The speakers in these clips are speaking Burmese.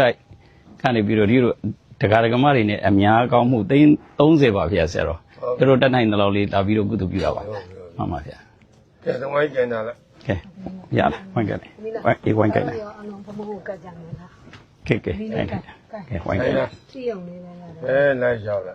တိုက်ကနေပြီးတော့ဒီလိုဒကာဒကမတွေနဲ့အများကောင်းမှုသိန်း30ပါဗျာဆရာတော်သူတို့တက်နိုင်တဲ့လောက်လေးလာပြီးတော့ကုသပြုတာပါဗျာမှန်ပါဗျာကဲသမိုင်းကျန်တာလားကဲရလားဝိုင်းကလေးဝိုင်းအေးဝိုင်းကလေးအလုံးဘမဟုတ်ကကြမယ်လားကဲကဲအဲ့ဒါကဲဝိုင်းကလေးစီယုံလေးလည်းရတယ်ဘယ်လိုက်ရောက်လာ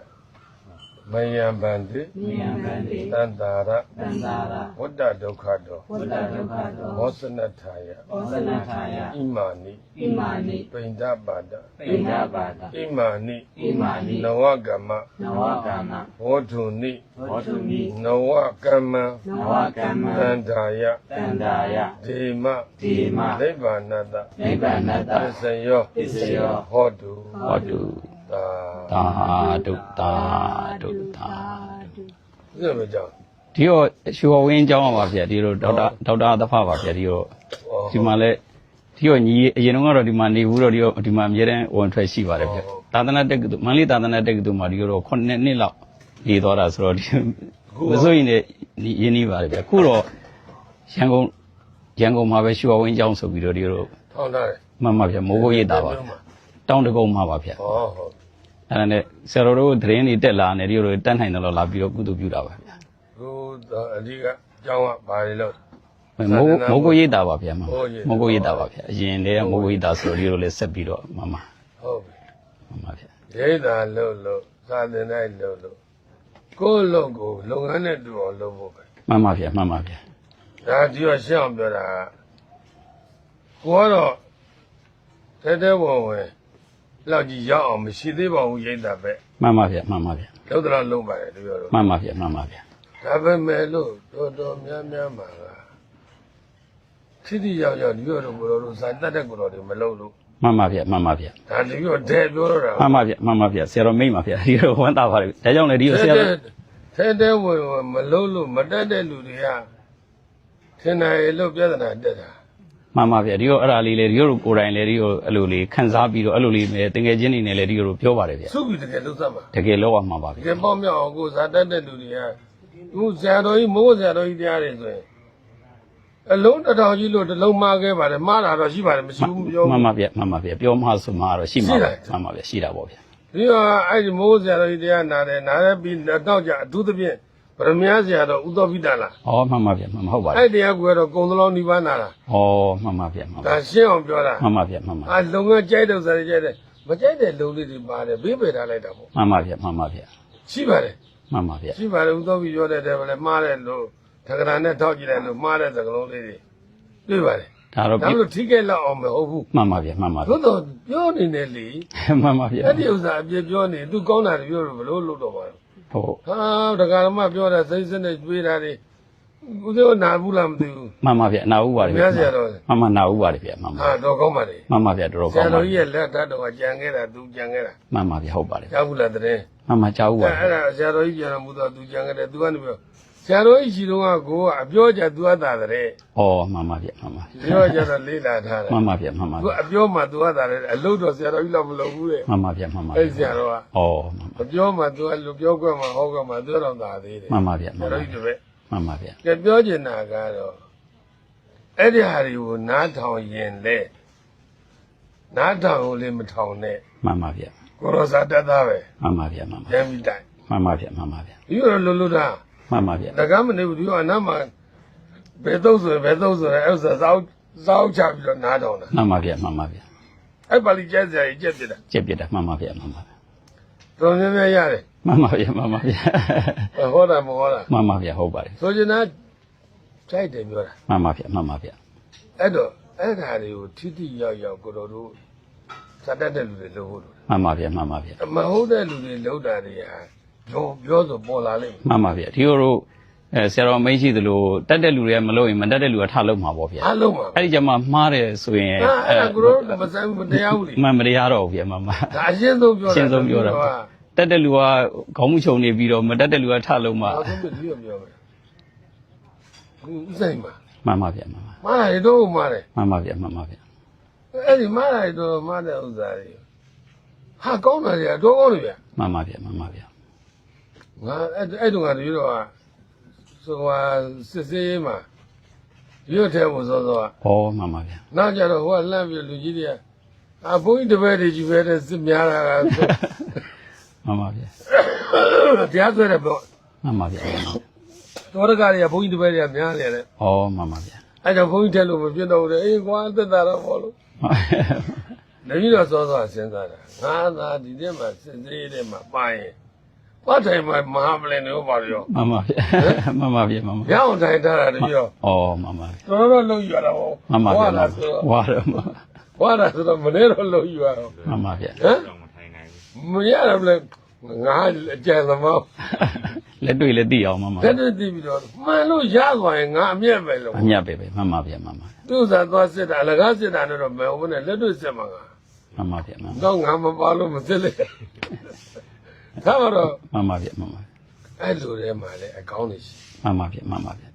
မယံဗန္တိမယံဗန္တိတန္တာရတန္တာရဝတ္တဒုက္ခတောဝတ္တဒုက္ခတောမောစနထာယဩဇနထာယဣမာနိဣမာနိပိန္ဒပါဒပိဋကပါဒဣမာနိဣမာနိနဝကမ္မနဝကမ္မဘောဓုနိဘောဓုနိနဝကမ္မနဝကမ္မတန္တာယတန္တာယဒေမဒီမနိဗ္ဗာနတနိဗ္ဗာနတသစ္စယောပစ္စယောဟောတုဟောတု သာသာဓုသာဓုသာဒီလိုကြောင့်ဒီတော့ရွှေဝဝင်းအကြောင်းပါဗျာဒီလိုဒေါက်တာဒေါက်တာသဖပါဗျာဒီတော့ဒီမှာလဲဒီတော့ညီအရင်တော့ကတော့ဒီမှာနေဘူးတော့ဒီတော့ဒီမှာအများတန်းဝင်ထွက်ရှိပါတယ်ဗျာသာသနာတက္ကသိုလ်မန္တလေးသာသနာတက္ကသိုလ်မှာဒီတော့9နှစ်လောက်နေသွားတာဆိုတော့ဒီမစိုးရင်လည်းရင်းနှီးပါတယ်ဗျာအခုတော့ရန်ကုန်ရန်ကုန်မှာပဲရွှေဝဝင်းအကြောင်းဆိုပြီးတော့ဒီတော့ထောင်းထားတယ်မှန်ပါဗျာမိုးဘုတ်ရိပ်တာပါဗျာ တောင်းတကုံမှာပါဗျာဟောဟုတ်အဲ့ဒါနဲ့ဆရာတော်တို့သတင်းတွေတက်လာနေဒီလိုတတ်နိုင်တယ်လို့လာပြီးတော့ကုသပြုတာပါဗျာခုအဓိကကျောင်းကဘာတွေလို့မိုးမိုးကိုရိပ်တာပါဗျာမမမိုးကိုရိပ်တာမိုးကိုရိပ်တာပါဗျာအရင်တည်းကမိုးကိုရိပ်တာဆိုတော့ဒီလိုလေးဆက်ပြီးတော့မမဟုတ်ပြီမမဗျာရိတ်တာလို့လို့စာသင်တိုင်းလို့လို့ကိုယ့်လုံကိုလုပ်ငန်းနဲ့တူအောင်လုပ်ဖို့ပဲမမဗျာမမဗျာဒါဒီတော့ရှင်းအောင်ပြောတာကကိုကတော့တဲတဲဝင်ဝင် လောက်ကြီးရောက်အောင်မရှိသေးပါဘူးရိတ်တာပဲမမဗျာမမဗျာလောက်တော့လုံးပါတယ်တပြောတော့မမဗျာမမဗျာဒါပေမဲ့လို့တော်တော်များများမှာကထိတိရောက်ရောက်ဒီပြောတော့ကိုတော်တို့စာတတ်တဲ့ကိုတော်တွေမလုပ်လို့မမဗျာမမဗျာဒါဒီပြောဒဲပြောတော့တာမမဗျာမမဗျာဆရာတော်မိတ်ပါဗျာဒီလိုဝမ်းသာပါတယ်ဒါကြောင့်လေဒီလိုဆရာတော်ထဲတဲဝင်ဝင်မလုံးလို့မတတ်တဲ့လူတွေကထင်တယ်လို့ပြဿနာတက်တာ မမဗျာဒီလိုအဲ့ဒါလေးလေဒီလိုကိုယ်တိုင်လေဒီလိုအဲ့လိုလေးခန်းစားပြီးတော့အဲ့လိုလေးပဲတကယ်ချင်းနေနဲ့လေဒီလိုပြောပါတယ်ဗျာစုပြီးတကယ်လို့သတ်မှာတကယ်လောက်အောင်မှာပါတဗျာကယ်ပေါ့မြောက်အောင်ကိုစားတတ်တဲ့လူတွေကသူဆရာတော်ကြီးမိုးဆရာတော်ကြီးတရားတွေဆိုရင်အလုံးတစ်ထောင်ကြီးလို့တစ်လုံးမှားခဲ့ပါတယ်မှားတာတော့ရှိပါတယ်မရှိဘူးပြောမဘူးမဗျာမမဗျာပြောမှဆိုမှတော့ရှိမှာရှိပါလားမမဗျာရှိတာပေါ့ဗျာဒီတော့အဲ့ဒီမိုးဆရာတော်ကြီးတရားနာတယ်နားရပြီးတော့ကြအထူးသဖြင့် ဗရမ ्या ဆရာတော်ဥသောပိတလားဟောမှန်ပါဗျာမှန်ပါဟုတ်ပါတယ်အဲ့တရားကိုတော့ကုံသလောင်းနိဗ္ဗာန်နာလားဟောမှန်ပါဗျာမှန်ပါဒါရှင်းအောင်ပြောတာမှန်ပါဗျာမှန်ပါအာလုံငန်းကြိုက်တဲ့ဥစ္စာတွေကြိုက်တယ်မကြိုက်တဲ့လုံလေးတွေပါတယ်ဘေးပယ်ထားလိုက်တာပေါ့မှန်ပါဗျာမှန်ပါဗျာရှိပါတယ်မှန်ပါဗျာရှိပါတယ်ဥသောပိပြောတဲ့တည်းပဲလေမှားတယ်လို့သက္ကရာနဲ့ထောက်ကြည့်လိုက်လို့မှားတဲ့သကလုံးလေးတွေတွေ့ပါတယ်ဒါတော့ဒါလို့ထိခဲ့လောက်အောင်မဟုတ်ဘူးမှန်ပါဗျာမှန်ပါဗျာသို့တော့ပြောနေတယ်လေမှန်ပါဗျာအဲ့ဒီဥစ္စာအပြစ်ပြောနေသူကောင်းတာတွေပြောလို့ဘလို့လို့တော့ပါလဲ ဟုတ်ဟာဒကာရမပြောတဲ့စိတ်စနဲ့တွေးတာတွေဦးဇောနာဘူးလားမသိဘူးမှန်ပါဗျာနာဦးပါတယ်ဘုရားဆရာတော်မှန်မှန်နာဦးပါတယ်ဗျာမှန်ပါဟာတော့ကောင်းပါလေမှန်ပါဗျာတော်တော်ဆကောရာင်းပါတော်ကြီးရဲ့လက်ထပ်တော်ကကြံခဲ့တာသူကြံခဲ့တာမှန်ပါဗျာဟုတ်ပါတယ်ကြားဘူးလားတဲ့မှန်မှကြားဦးပါအဲ့တယ်ဒါဆရာတော်ကြီးပြန်လာမှုတော့သူကြံခဲ့တယ်သူကနေပြော ဆရာတော်ကြီးရှိတော့ကကိုကအပြောကြသူအပ်တာတဲ့ဩမှန်ပါဗျာမှန်ပါပြောကြတော့လေးလာထားတယ်မှန်ပါဗျာမှန်ပါသူဗျာအပြောမှသူအပ်တာတဲ့အလုပ်တော့ဆရာတော်ကြီးတော့မလုပ်ဘူးတဲ့မှန်ပါဗျာမှန်ပါအဲ့ဆရာတော်ကဩမှန်ပါမပြောမှသူကလူပြောခွင့်မှဟောခွင့်မှသူတော့သာသေးတယ်မှန်ပါဗျာဆမှရာန်ပါတော်ကြီးတပည့်မှန်ပါဗျာကဲပြောချင်တာကတော့အဲ့ဒီဟာတွေကိုနားထောင်ရင်လေနားထောင်လို့လည်းမထောင်နဲ့မှန်ပါဗျာကိုရောစာတက်သားပဲမှန်ပါဗျာမှန်ပါကျမ်းပြီးတိုင်မှန်ပါဗျာမှန်ပါဗျာဒီလိုလွတ်လွတ်တာ မှန်ပါဗျာငကမနေဘူးဒီကအနားမှာဘယ်တော့ဆိုရင်ဘယ်တော့ဆိုရင်အဲ့ဥစ္စာစောက်စောက်ချပြီးတော့နားထောင်တာမှန်ပါဗျာမှန်ပါဗျာအဲ့ပါဠိကျမ်းစရာကြီးကြက်ပြစ်တာကြက်ပြစ်တာမှန်ပါဗျာမှန်ပါဗျာတော်များများရတယ်မှန်ပါဗျာမှန်ပါဗျာဟောတာမဟောတာမှန်ပါဗျာဟုတ်ပါတယ်ဆိုချင်တာကြိုက်တယ်ပြောတာမှန်ပါဗျာမှန်ပါဗျာအဲ့တော့အဲ့ဓာတွေကိုထိထိရောက်ရောက်ကိုတော်တို့စတတ်တဲ့လူတွေလုပ်ဖို့လိုတယ်မှန်ပါဗျာမှန်ပါဗျာမဟုတ်တဲ့လူတွေလောက်တာတွေဟာ ပြောပြောဆိုပေါ်လာလိမ့်မယ်မှန်ပါဗျာဒီလိုတော့အဲဆရာတော်မိတ်ရှိသလိုတက်တဲ့လူတွေကမလုပ်ရင်မတက်တဲ့လူကထလုပ်မှာပေါ့ဗျာအားလုံးပါအဲ့ဒီကြမှာမှားတယ်ဆိုရင်အဲ့အဲ့ဒါကိုတော့မဆန်းဘူးမတရားဘူးလေမှန်မတရားတော့ဘူးဗျာမှန်ပါဒါအရှင်းဆုံးပြောတာရှင်းဆုံးပြောတာတက်တဲ့လူကခေါင်းမှုချုံနေပြီးတော့မတက်တဲ့လူကထလုပ်မှာဘာလို့မပြောပြောမယ်ဦးဆိုင်ပါမှန်ပါဗျာမှန်ပါမားတယ်တော့မားတယ်မှန်ပါဗျာမှန်ပါဗျာအဲ့ဒီမားတယ်တော့မားတဲ့ဥစ္စာတွေဟာကောင်းတယ်ကြာတော့ကောင်းတယ်ဗျမှန်ပါဗျာမှန်ပါဗျာ ငါအဲ့အဲ့တုန်းကတည်းကတော့ဆိုဟာစစ်စေးမှာရွတ်ထဲဖို့စောစောဩမှန်ပါဗျာနောက်ကြတော့ဟိုကလှမ်းပြီးလူကြီးတွေကအဘုန်းကြီးတပည့်တွေကြီးပဲတဲ့စစ်များတာကဆိုမှန်ပါဗျာတရားဆွဲတယ်ပေါ့မှန်ပါဗျာမှန်ပါဗျာတော်ရကတွေကဘုန်းကြီးတပည့်တွေကများနေတယ်ဩမှန်ပါဗျာအဲကြောင့်ဘုန်းကြီးထက်လို့မပြတ်တော့ဘူးလေအေးကွာသက်သာတော့ပေါ့လို့တပည့်တော်စောစောစဉ်းစားတာငါသာဒီထဲမှာစစ်သေးတဲ့မှာပါရင် ဘာတိုင်မှာမဟာပလင်တို့ပါရောမှန်ပါဗျာမှန်ပါဗျာမှန်ပါရအောင်တိုင်ထားတာတပည့်တော်ဩမှန်ပါဗျာတော်တော်လုံးယူရတာပေါ့မှန်ပါဗျာမှန်လာပါဆိုတော့ဝါတော့မှန်ဘွာလာဆိုတော့မနေ့တော့လုံးယူရတော့မှန်ပါဗျာဟမ်မရတော့လေငါအကြံသမောင်းလက်တွေ့လက်သိအောင်မှန်ပါတက်တက်ပြီးတော့မှန်လို့ရသွားရင်ငါအမျက်ပဲလို့အမြတ်ပဲပဲမှန်ပါဗျာမှန်ပါသူ့သာသွားစစ်တာအလကားစစ်တာနဲ့တော့မဟုတ်ဘူးနဲ့လက်တွေ့စစ်မှာကမှန်ပါဗျာမှန်ပါတော့ငါမပါလို့မစစ်လေ ဒါတော့မှန်ပါဗျာမှန်ပါအဲ့လိုထဲမှာလေအကောင်းနေရှိမှန်ပါဗျာမှန်ပါဗျာ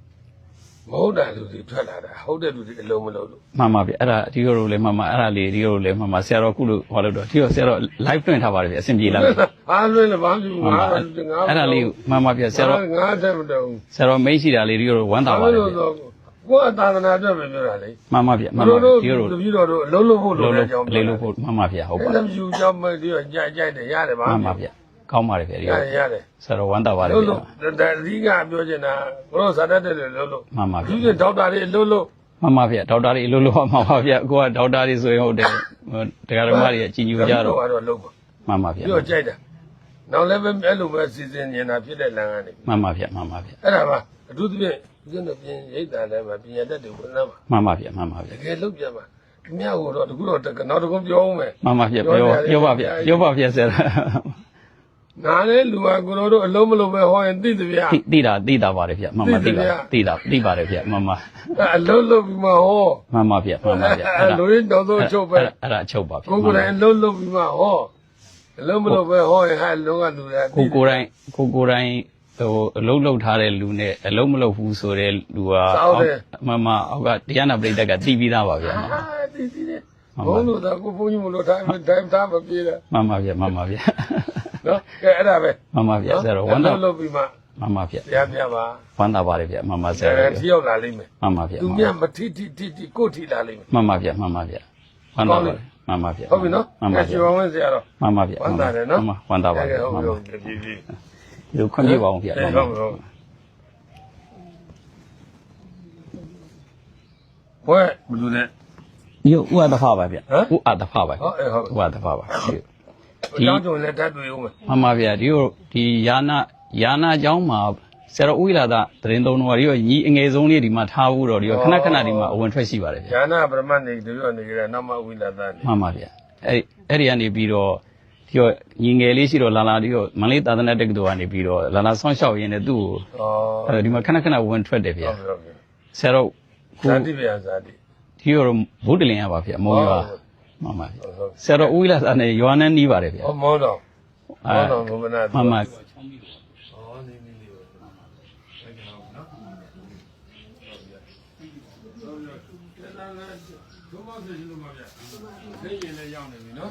မဟုတ်တာလူတွေထွက်လာတာဟုတ်တဲ့လူတွေအလုံးမလုံးလို့မှန်ပါဗျာအဲ့ဒါဒီလိုလည်းမှန်ပါအဲ့ဒါလေးဒီလိုလည်းမှန်ပါဆရာတော်ကုလို့ဟောလို့တော့ဒီတော့ဆရာတော် live တွင်ထားပါတယ်ဗျာအဆင်ပြေလားဗျာအားလွှဲလည်းဘာဖြစ်မှန်ငါပါငါအဲ့ဒါလေးမှန်ပါဗျာဆရာတော်ငါတက်မတော့ဆရာတော်မိတ်ရှိတာလေးဒီလိုဝမ်းသာပါတယ်ဗျာကိုယ်အသာသနာအတွက်ပဲပြောတာလေမှန်ပါဗျာမှန်တို့ပါတို့ဒီလိုတပည့်တော်တို့အလုံးလုံးဖို့လိုလို့တဲ့အကြောင်းလေးလို့ဖို့မှန်ပါဗျာဟုတ်ပါအဲ့ဒါယူကြောင်းမဒီတော့ကြိုက်ကြိုက်တယ်ရတယ်ပါမှန်ပါဗျာ ကောင်းပါတယ်ဗျာဒီရလိုတယ်ရတယ်ဆရာတော်ဝမ်းသာပါတယ်လို့ဗျာလို့ဒါအဓိကပြောချင်တာဘလို့ဇာတ်တက်တယ်လို့လို့မှန်ပါဗျာ ဒီကဒေါက်တာတွေလို့လို့ မှန်ပါဗျာဒေါက်တာတွေအလိုလိုမှန်ပါဗျာကိုကဒေါက်တာတွေဆိုရင်ဟုတ်တယ်တရားဓမ္မတွေအကြည်ညိုကြတော့တော့လုံးပါမှန်ပါဗျာပြီးတော့ကြိုက်တာနောက်လည်းပဲအဲ့လိုပဲစီစဉ်နေတာဖြစ်တဲ့လမ်းကနေမှန်ပါဗျာမှန်ပါဗျာအဲ့ဒါပါအထူးသဖြင့်ဦးဇင်းတို့ပြင်ရိတ်တာလည်းမှာပြင်ရတတ်တယ်ဘုရားမှာမှန်ပါဗျာမှန်ပါဗျာတကယ်လုပ်ပြပါမြတ်ကိုတော့တကူတော့နောက်တကူပြောအောင်မယ်မှန်ပါဗျာပြောပြောပါဗျာပြောပါဗျာဆရာ ငါလည်းလူဟာကိုတို့အလုံးမလုံးပဲဟောရင်သိတယ်ဗျာတိတိတာတိတာပါတယ်ဗျာမှန်ပါတိပါတိတာတိပါတယ်ဗျာမှန်ပါအလုံးလုံးပြီးမှဟောမှန်ပါဗျာမှန်ပါဗျာအဲ့လိုရင်းတော့တော့ချုပ်ပဲအဲ့ဒါအချုပ်ပါဗျာကိုကိုယ်တိုင်အလုံးလုံးပြီးမှဟောအလုံးမလုံးပဲဟောရင်ဟာလုံးကလူတွေကိုကိုတိုင်းကိုကိုတိုင်းဟိုအလုံးလုံးထားတဲ့လူနဲ့အလုံးမလုံးဘူးဆိုတဲ့လူကမှန်မှအောက်ကတရားနာပရိသတ်ကတီးပြီးသားပါဗျာဟာဒီဒီနဲ့ဘုန်းလို့တော့ကိုဘုန်းကြီးမလို့တိုင်းတိုင်းသားမပြေတယ်မှန်ပါဗျာမှန်ပါဗျာ နော်ကဲအဲ့ဒါပဲမှန်ပါဗျာဆရာတော်ဝမ်းသာလုံးလုံးပြီးမှမှန်ပါဗျာတရားပြပါဝမ်းသာပါတယ်ဗျာမှန်ပါဆရာအဲတော်ထီရောက်လာလိမ့်မယ်မှန်ပါဗျာသူမြတ်မထီထီထီထီကိုထီလာလိမ့်မယ်မှန်ပါဗျာမှန်ပါဗျာဝမ်းသာပါတယ်မှန်ပါဗျာဟုတ်ပြီနော်မှန်ပါကျွဗျာန်ဝင်စရာတော့မှန်ပါဗျာဝမ်းသာတယ်နော်မှန်ပါဝမ်းသာပါဗျာဟုတ်မှန်ပြီပါဟုတ်ပြီပြီပြီဒီလိုခွင့်ပြုပါအောင်ဗျာအဲမှန်ဟုပါတ်ဟုတ်ဘွဲဘယ်လိုလဲဒီဥအတဖပါဗျာဟမ်ဥအတဖပါဟုတ်အဲဟုတ်ဥအတဖပါဒီ ဒီကျောင်းကျော်လည်းဓာတ်တွေ့ဦးမယ်မှန်ပါဗျာဒီကိုဒီယာနာယာနာကျောင်းမှာဆရာတော်ဦးလာသာတရင်သုံးတော်ကဒီညီအငယ်ဆုံးလေးဒီမှာထားဖို့တော့ဒီခဏခဏဒီမှာအဝင်ထွက်ရှိပါတယ်ဗျာယာနာပရမတ်နေဒီရောနေကြနောက်မှဦးလာသာနေမှန်ပါဗျာအဲ့အဲ့ဒီကနေပြီးတော့ဒီတော့ညီငယ်လေးရှိတော့လာလာဒီတော့မန္တလေးသာသနာတက္ကသိုလ်ကနေပြီးတော့လာလာဆောင်းလျှောက်ရင်းနဲ့သူ့ကိုအဲ့တော့ဒီမှာခဏခဏဝင်ထွက်တယ်ဗျာဆရာတော်ဇာတိဗျာဇာတိဒီတော့ဘုဒ္ဓလင်ရပါဗျာမောင်ရွာ မှန်ပါဗျာဟုတ်ဟုတ်ဆရာတော်ဥိလာသနဲ့ယောဟန်နဲ့နီးပါတယ်ဗျာဟောမောတော်အဲမောတော်ဘုမနာမှန်ပါဘုမဆိုရှင်လို့ပါဗျာသိရင်လည်းရောက်နေပြီနော်